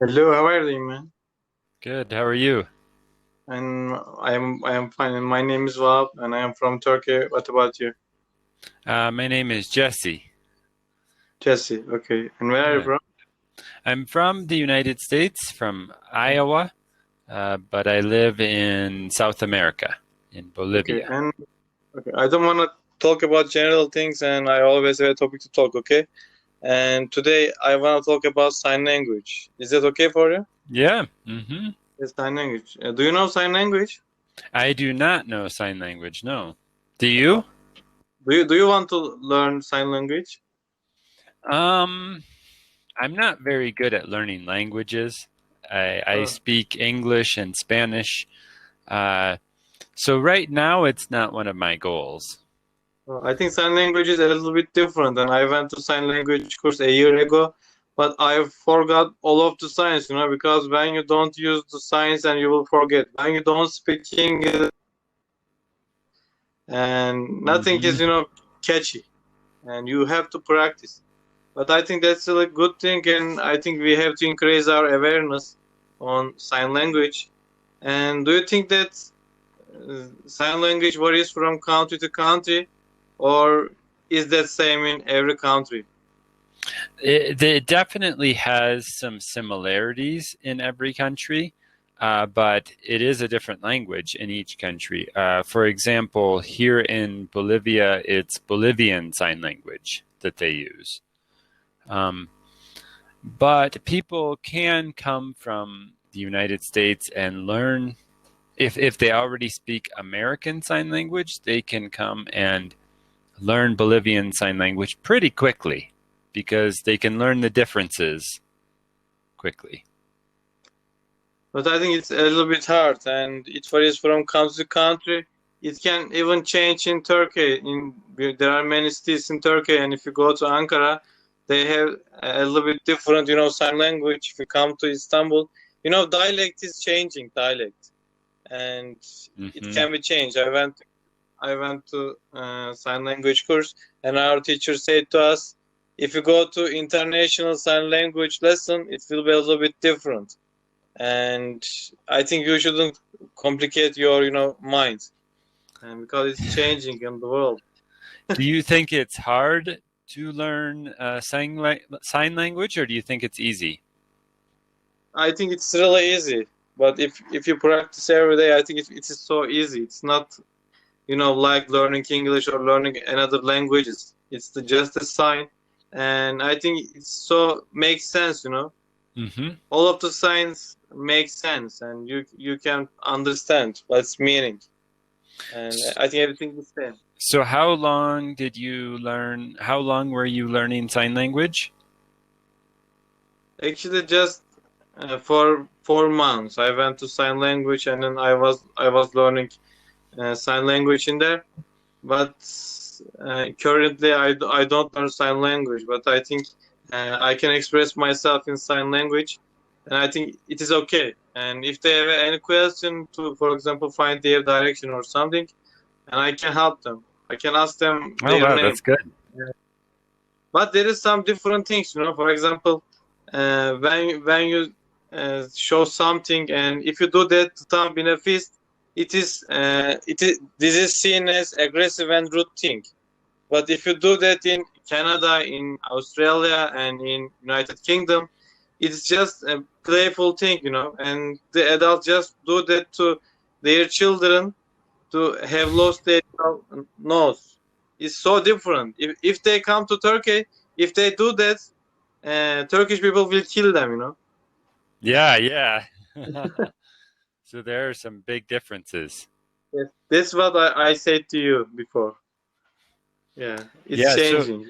Hello, how are you, man? Good. How are you? And I am I am fine. And my name is Wahab, and I am from Turkey. What about you, Uh, my name is Jesse. Jesse? Okay. And where are you from? I'm from the United States, from Iowa, uh, but I live in South America, in Bolivia. Okay. And okay, I don't want to talk about general things, and I always have a topic to talk. Okay. And today I want to talk about sign language. Is that okay for you? Yeah. hmm Yes, sign language. Uh, do you know sign language? I do not know sign language. No. Do you? Do you do you want to learn sign language? Um, I'm not very good at learning languages. I, I Oh. speak English and Spanish. Uh, so right now, it's not one of my goals. I think sign language is a little bit different, and I went to sign language course a year ago, but I forgot all of the signs, you know, because when you don't use the signs and you will forget. When you don't speak English, and nothing is, Mhm. you know, catchy, and you have to practice. But I think that's a good thing, and I think we have to increase our awareness on sign language. And do you think that uh, sign language varies from country to country? Or is that same in every country? It, it definitely has some similarities in every country, uh, but it is a different language in each country. Uh, for example, here in Bolivia, it's Bolivian Sign Language that they use. Um, but people can come from the United States and learn. If, if they already speak American Sign Language, they can come and learn Bolivian Sign Language pretty quickly because they can learn the differences quickly. But I think it's a little bit hard, and it varies from country to country. It can even change in Turkey. In there are many cities in Turkey, and if you go to Ankara, they have a little bit different, you know, sign language. If you come to Istanbul, you know, dialect is changing, dialect, and it Mhm. can be changed. I went, I went to uh, sign language course, and our teacher said to us, if you go to international sign language lesson, it will be a little bit different. And I think you shouldn't complicate your, you know, mind, and because it's changing in the world. do you think it's hard to learn uh, sign, la- sign language or do you think it's easy? I think it's really easy, but if if you practice every day, I think it, it is so easy. It's not, you know, like learning English or learning another languages. It's the, just a sign, and I think it so makes sense. You know, hmm all of the signs make sense, and you you can understand what's meaning. And I think everything is the same. So, how long did you learn? How long were you learning sign language? Actually, just uh, for four months, I went to sign language, and then I was I was learning uh, sign language in there. But uh, currently, I don't learn sign language, but I think uh, I can express myself in sign language, and I think it is okay. And if they have any question to, for example, find their direction or something, and I can help them. I can ask them Oh, their wow, name. that's good. But there is some different things, you know. For example, uh, when when you uh, show something, and if you do that thumb in a fist, it is uh, it is this is seen as aggressive and rude thing. But if you do that in Canada, in Australia, and in United Kingdom, it's just a playful thing, you know. And the adults just do that to their children to have lost their nose. It's so different. If if they come to Turkey, if they do that, uh, Turkish people will kill them, you know. Yeah, yeah. so, there are some big differences. Yes. is what I, I said to you before. Yeah, it's Yeah, changing.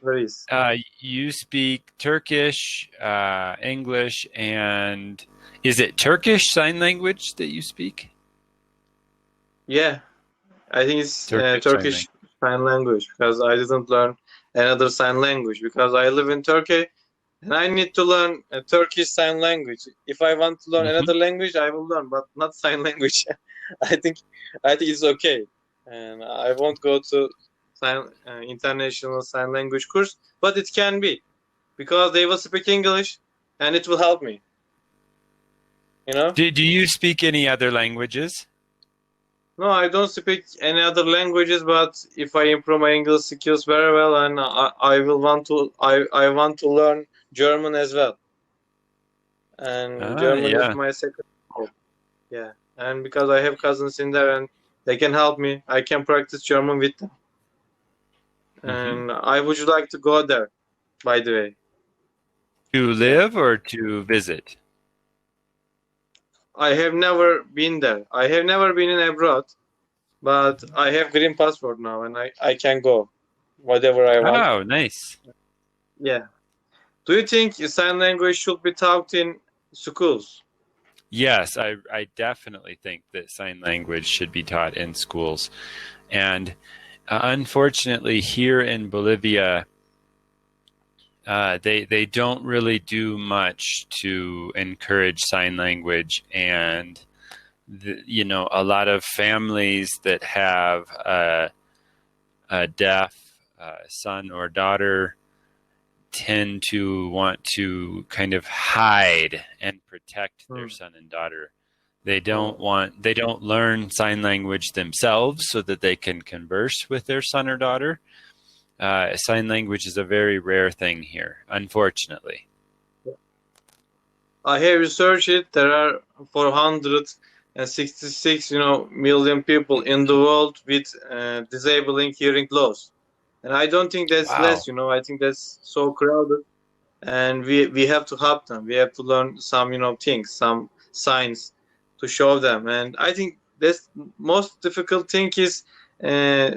Varies. Uh, you speak Turkish, uh, English, and is it Turkish sign language that you speak? Yeah, I think it's Turkish uh, sign Turkish sign language because I didn't learn another sign language because I live in Turkey and I need to learn a Turkish sign language. If I want to learn Mhm. another language, I will learn, but not sign language. I think I think it's okay, and I won't go to sign uh, international sign language course, but it can be because they will speak English and it will help me. You know? Do, do you speak any other languages? No, I don't speak any other languages, but if I improve my English skills very well, and I, I will want to, I, I want to learn German as well. And Ah, German yeah. is my second. hope. Yeah, and because I have cousins in there and they can help me, I can practice German with them. Mhm. And I would like to go there, by the way. To live or to visit? I have never been there. I have never been in abroad, but I have green passport now, and I, I can go whatever I want. Oh, nice. Yeah. Do you think sign language should be taught in schools? Yes, I, I definitely think that sign language should be taught in schools. And uh, unfortunately, here in Bolivia, uh, they, they don't really do much to encourage sign language. And, the, you know, a lot of families that have a, a deaf uh, son or daughter tend to want to kind of hide and protect their Hmm. son and daughter. They don't want they don't learn sign language themselves so that they can converse with their son or daughter. Uh, sign language is a very rare thing here, unfortunately. I have researched it. There are 466, you know, million people in the world with uh, disabling hearing loss, and I don't think that's Wow. less. You know, I think that's so crowded, and we we have to help them. We have to learn some, you know, things, some signs to show them, and I think that's most difficult thing is uh,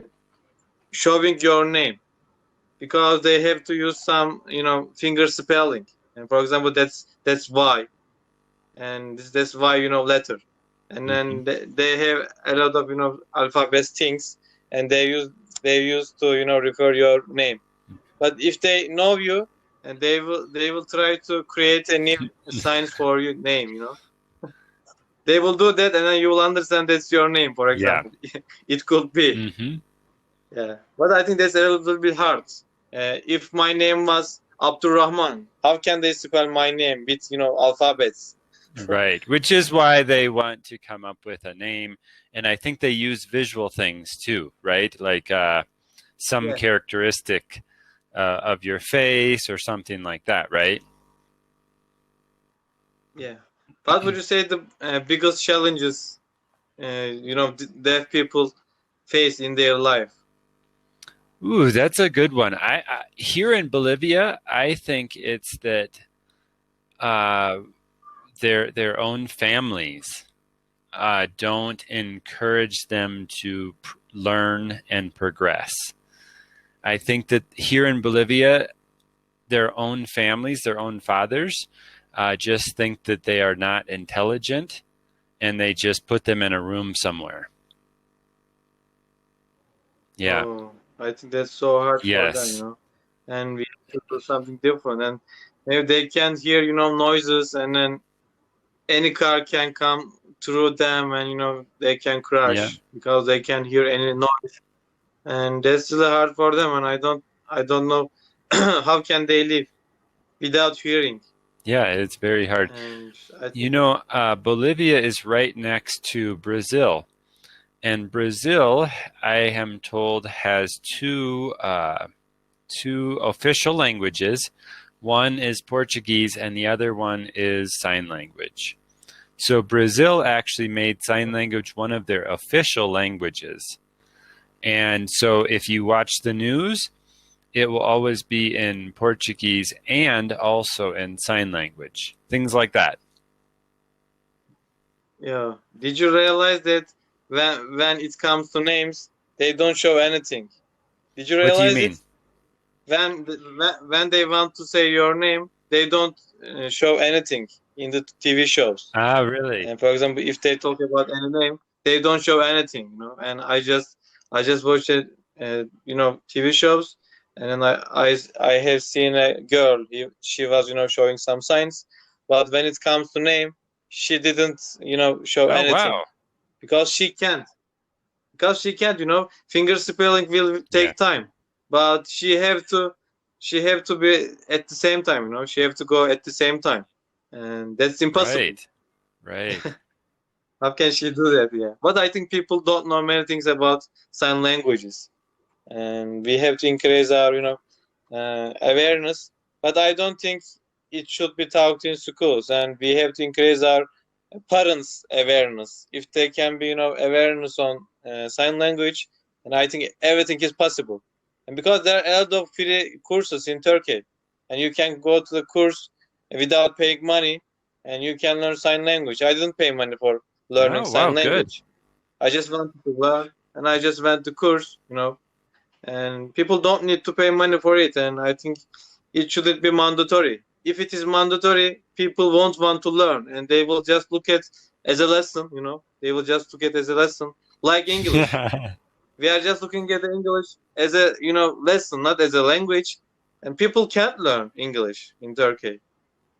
showing your name because they have to use some, you know, finger spelling. And for example, that's that's why, and that's why you know letter, and then they, they have a lot of you know alphabet things, and they use they use to you know refer your name. But if they know you, and they will they will try to create a new sign for your name, you know. They will do that, and then you will understand that's your name. For Yeah. example, it could be. hmm Yeah, but I think that's a little bit hard. Uh, if my name was Abdurrahman, how can they spell my name with you know alphabets? Right, which is why they want to come up with a name, and I think they use visual things too, right? Like uh, some Yeah. characteristic uh, of your face or something like that, right? Yeah. What would you say the uh, biggest challenges, uh, you know, deaf people face in their life? Ooh, that's a good one. I, I here in Bolivia, I think it's that uh, their their own families uh, don't encourage them to pr- learn and progress. I think that here in Bolivia, their own families, their own fathers, uh, just think that they are not intelligent, and they just put them in a room somewhere. Yeah. Oh, I think that's so hard for them, Yes. you know. And we have to do something different. And if they can't hear, you know, noises, and then any car can come through them, and you know, they can crash Yeah. because they can't hear any noise. And that's really hard for them. And I don't, I don't know how can they live without hearing. Yeah, it's very hard. And You know, uh, Bolivia is right next to Brazil. And Brazil, I am told, has two uh, two official languages. One is Portuguese, and the other one is sign language. So Brazil actually made sign language one of their official languages. And so if you watch the news, it will always be in Portuguese and also in sign language. Things like that. yeah. Did you realize that when when it comes to names, they don't show anything? Did you What do you realize mean? it? When when- they want to say your name, they don't uh, show anything in the TV shows. Ah, really? And for example, if they talk about any name, they don't show anything, you know. And I just I just watched it, uh, you know, TV shows, and then I I I have seen a girl. He, she was you know showing some signs, but when it comes to name, she didn't you know show Oh, anything wow. because she can't because she can't you know finger spelling will take Yeah. time but she have to she have to be at the same time you know she have to go at the same time and that's impossible Right. Right. How can she do that? Yeah. But I think people don't know many things about sign languages, and we have to increase our, you know, uh, awareness. But I don't think it should be taught in schools, and we have to increase our parents' awareness. If they can be, you know, awareness on uh, sign language, and I think everything is possible. And because there are a lot of free courses in Turkey, and you can go to the course without paying money, and you can learn sign language. I didn't pay money for learning Oh, sign wow, good. language. I just wanted to learn, and I just went to course, you know. And people don't need to pay money for it, and I think it shouldn't be mandatory. If it is mandatory, people won't want to learn, and they will just look at as a lesson, you know. They will just look at as a lesson, like English. we are just looking at the English as a you know lesson, not as a language, and people can't learn English in Turkey.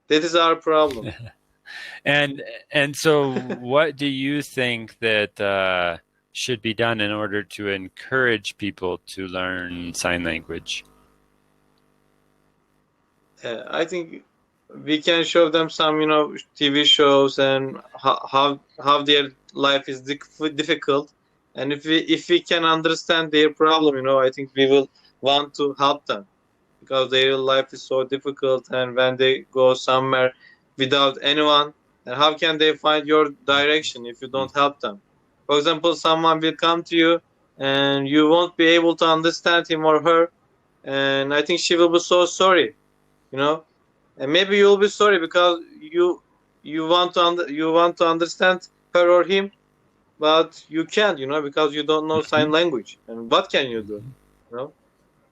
That is our problem. and and so, what do you think that uh, should be done in order to encourage people to learn sign language? Uh, I think we can show them some, you know, TV shows and how how, how their life is difficult, and if we if we can understand their problem, you know, I think we will want to help them because their life is so difficult, and when they go somewhere without anyone, and how can they find your direction if you don't help them? For example, someone will come to you and you won't be able to understand him or her, and I think she will be so sorry you know and maybe you'll be sorry because you you want to under, you want to understand her or him but you can't you know because you don't know sign language and what can you do you know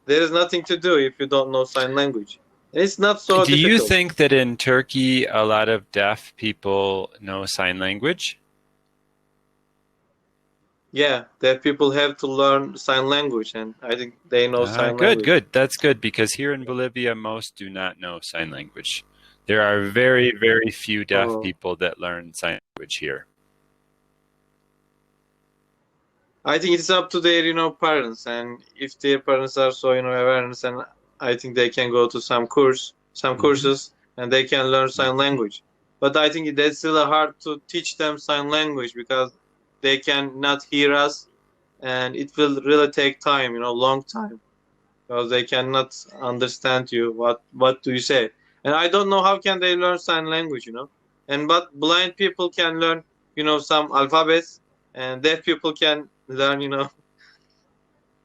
there is nothing to do if you don't know sign language and it's not so do you think that in Turkey a lot of deaf people know sign language? yeah that people have to learn sign language and i think they know Ah, sign good, language Good, good. That's good because here in Bolivia, most do not know sign language. There are very, very few deaf Oh. people that learn sign language here. I think it's up to their, you know, parents, and if their parents are so, you know, awareness, and I think they can go to some course, some Mhm. courses, and they can learn sign language. But I think that's still hard to teach them sign language because they can not hear us, and it will really take time, you know, long time, because they cannot understand you. What what do you say? And I don't know how can they learn sign language, you know. And but blind people can learn, you know, some alphabets, and deaf people can learn, you know,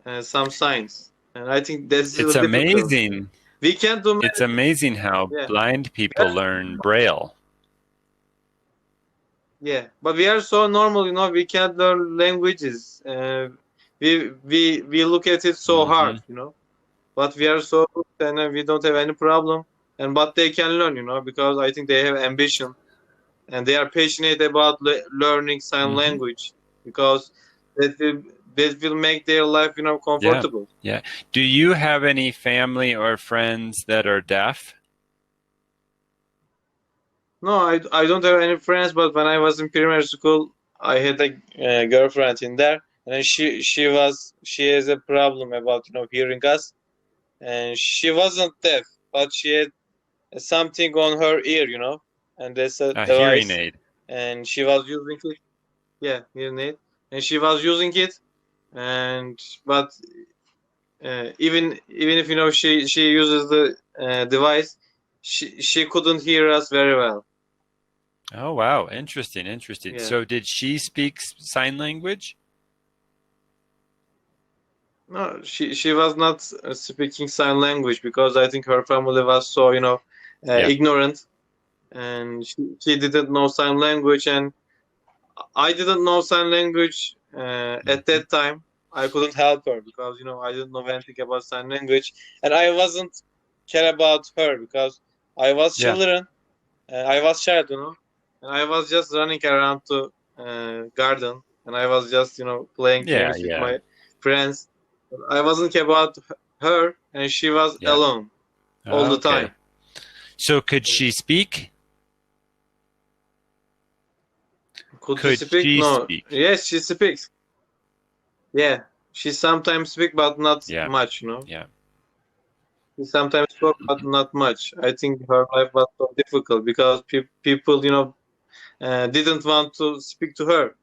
uh, some signs. And I think that's It's difficult. amazing. We can't do. It's amazing how Yeah. blind people learn Braille. Yeah, but we are so normal, you know. We can't learn languages. Uh, we we we look at it so Mhm. hard, you know. But we are so and uh, we don't have any problem. And but they can learn, you know, because I think they have ambition, and they are passionate about le- learning sign Mhm. language because that will that will make their life, you know, comfortable. Yeah. yeah. Do you have any family or friends that are deaf? No, I, I don't have any friends, but when I was in primary school, I had a uh, girlfriend in there, and she she was she has a problem about you know hearing us, and she wasn't deaf, but she had something on her ear, you know, and that's a, A device, hearing aid. and she was using it. Yeah, hearing aid, and she was using it, and but uh, even even if you know she she uses the uh, device, she she couldn't hear us very well. Oh wow, interesting, interesting. Yeah. So did she speak sign language? No, she she was not uh, speaking sign language because I think her family was so, you know, uh, Yeah. ignorant, and she, she didn't know sign language, and I didn't know sign language uh, at that time. I couldn't help her because you know I didn't know anything about sign language, and I wasn't care about her because I was Yeah. children, uh, I was child, you know, and I was just running around to uh, garden, and I was just you know playing Yeah, games with my friends. I wasn't care about her, and she was Yeah. alone all the time. So could she speak? Could, Could she speak? she no. speak? Yes, she speaks. Yeah, she sometimes speak, but not Yeah. much. You know. Yeah. She sometimes spoke, but not much. I think her life was so difficult because pe- people, you know, uh, didn't want to speak to her